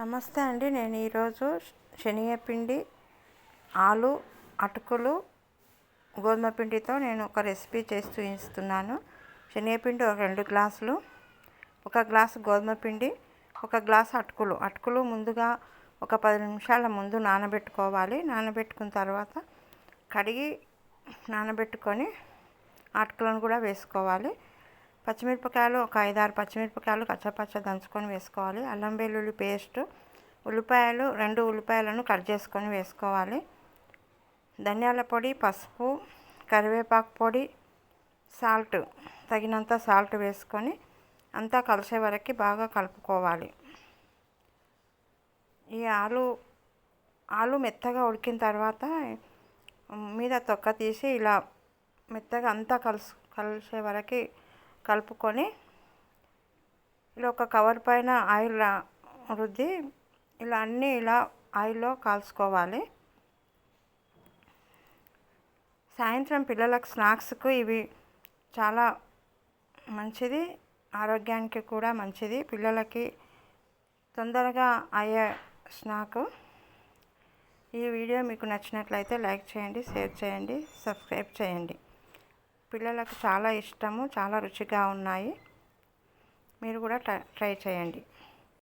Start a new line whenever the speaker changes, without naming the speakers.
నమస్తే అండి. నేను ఈరోజు శనగపిండి ఆలు అటుకులు గోధుమ పిండితో నేను ఒక రెసిపీ చేసి చూపిస్తున్నాను. శనగపిండి ఒక రెండు గ్లాసులు ఒక గ్లాసు గోధుమ పిండి ఒక గ్లాసు అటుకులు. అటుకులు ముందుగా ఒక పది నిమిషాల ముందు నానబెట్టుకోవాలి. నానబెట్టుకున్న తర్వాత కడిగి నానబెట్టుకొని అటుకులను కూడా వేసుకోవాలి. పచ్చిమిరపకాయలు ఒక ఐదారు పచ్చిమిరపకాయలు కచ్చపచ్చ దంచుకొని వేసుకోవాలి. అల్లం వెల్లుల్లి పేస్ట్ ఉల్లిపాయలు రెండు ఉల్లిపాయలను కట్ చేసుకొని వేసుకోవాలి. ధనియాల పొడి పసుపు కరివేపాకు పొడి సాల్ట్ తగినంత సాల్ట్ వేసుకొని అంతా కలిసే వరకు బాగా కలుపుకోవాలి. ఈ ఆలు ఆలు మెత్తగా ఉడికిన తర్వాత మీద తొక్క తీసి ఇలా మెత్తగా అంతా కలుసు కలిసే వరకు కలుపుకొని ఇలా ఒక కవర్ పైన ఆయిల్ రుద్ది ఇలా అన్నీ ఇలా ఆయిల్లో కాల్చుకోవాలి. సాయంత్రం పిల్లలకు స్నాక్స్కు ఇవి చాలా మంచిది ఆరోగ్యానికి కూడా మంచిది. పిల్లలకి తొందరగా అయ్యే స్నాక్. ఈ వీడియో మీకు నచ్చినట్లయితే లైక్ చేయండి షేర్ చేయండి సబ్స్క్రైబ్ చేయండి. పిల్లలకు చాలా ఇష్టము చాలా రుచిగా ఉన్నాయి. మీరు కూడా ట్రై చేయండి.